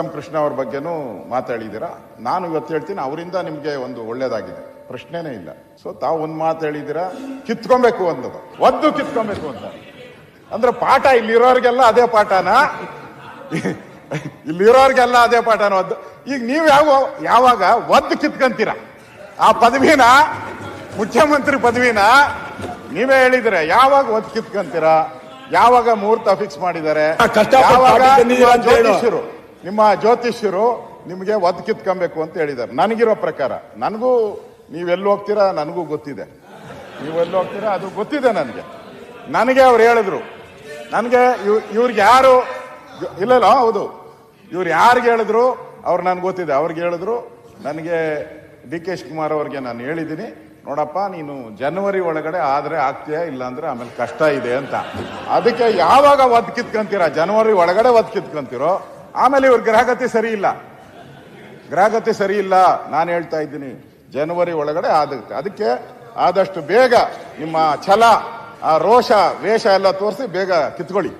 M Krishna ಅವ್ರ ಬಗ್ಗೆನೂ ಮಾತಾಡಿದ್ದೀರಾ? ನಾನು ಇವತ್ತು ಹೇಳ್ತೀನಿ ಅವರಿಂದ ನಿಮಗೆ ಒಂದು ಒಳ್ಳೇದಾಗಿದೆ. ಪ್ರಶ್ನೆನೇ ಇಲ್ಲ. ಸೊ ತಾವು ಒಂದು ಮಾತು ಹೇಳಿದ್ದೀರಾ? ಕಿತ್ಕೊಬೇಕು ಅಂದದು ಒದ್ದು ಕಿತ್ಕೊಬೇಕು ಅಂತ. ಅಂದ್ರೆ ಪಾಠ ಇಲ್ಲಿರೋರಿಗೆಲ್ಲ ಅದೇ ಪಾಠನ? ಇಲ್ಲಿರೋರಿಗೆಲ್ಲ ಅದೇ ಪಾಠನ ಒದ್ದು? ಈಗ ನೀವು ಯಾವ ಯಾವಾಗ ಒದ್ದು ಕಿತ್ಕೊಂತೀರ? ಆ ಪದವಿನ? ಮುಖ್ಯಮಂತ್ರಿ ಪದವಿನ? ನೀವೇ ಹೇಳಿದ್ರೆ ಯಾವಾಗ ಒದ್ದು ಕಿತ್ಕೊಂತೀರಾ? ಯಾವಾಗ ಮುಹೂರ್ತ ಫಿಕ್ಸ್ ಮಾಡಿದ್ದಾರೆ? ಯಾವಾಗ. ಜ್ಯೋತಿಷ್ಯರು? ನಿಮ್ಮ ಜ್ಯೋತಿಷ್ಯರು ನಿಮಗೆ ಒದ್ ಕಿತ್ಕೊಬೇಕು ಅಂತ ಹೇಳಿದ್ದಾರೆ. ನನಗಿರೋ ಪ್ರಕಾರ, ನನಗೂ ನೀವೆಲ್ಲಿ ಹೋಗ್ತೀರಾ ನನಗೂ ಗೊತ್ತಿದೆ. ನೀವೆಲ್ಲಿ ಹೋಗ್ತೀರಾ ಅದು ಗೊತ್ತಿದೆ ನನಗೆ. ನನಗೆ ಅವ್ರು ಹೇಳಿದ್ರು. ನನಗೆ ಇವ್ರಿಗೆ ಯಾರು ಇಲ್ಲ ಇಲ್ಲ ಹೌದು. ಇವ್ರು ಯಾರಿಗೆ ಹೇಳಿದ್ರು ಅವ್ರು ನನ್ಗೆ ಗೊತ್ತಿದೆ. ಅವ್ರಿಗೆ ಹೇಳಿದ್ರು, ನನಗೆ ಡಿ ಕೆ ಶಿವಕುಮಾರ್ ಅವ್ರಿಗೆ ನಾನು ಹೇಳಿದ್ದೀನಿ. ನೋಡಪ್ಪ, ನೀನು ಜನವರಿ ಒಳಗಡೆ ಆದ್ರೆ ಆಗ್ತೀಯಾ ಇಲ್ಲಾಂದ್ರೆ ಆಮೇಲೆ ಕಷ್ಟ ಇದೆ ಅಂತ. ಅದಕ್ಕೆ ಯಾವಾಗ ಒದ್ ಕಿತ್ಕೊಂತೀರಾ ಜನವರಿ ಒಳಗಡೆ ಒದ್ ಕಿತ್ಕೊಂತೀರೋ ಆಮೇಲೆ ಇವ್ರ ಗ್ರಹಗತಿ ಸರಿ ಇಲ್ಲ. ಗ್ರಹಗತಿ ಸರಿ ಇಲ್ಲ, ನಾನು ಹೇಳ್ತಾ ಇದ್ದೀನಿ. ಜನವರಿ ಒಳಗಡೆ ಆಗುತ್ತೆ. ಅದಕ್ಕೆ ಆದಷ್ಟು ಬೇಗ ನಿಮ್ಮ ಛಲ, ಆ ರೋಷ, ವೇಷ ಎಲ್ಲ ತೋರಿಸಿ ಬೇಗ ಕಿತ್ಕೊಳ್ಳಿ.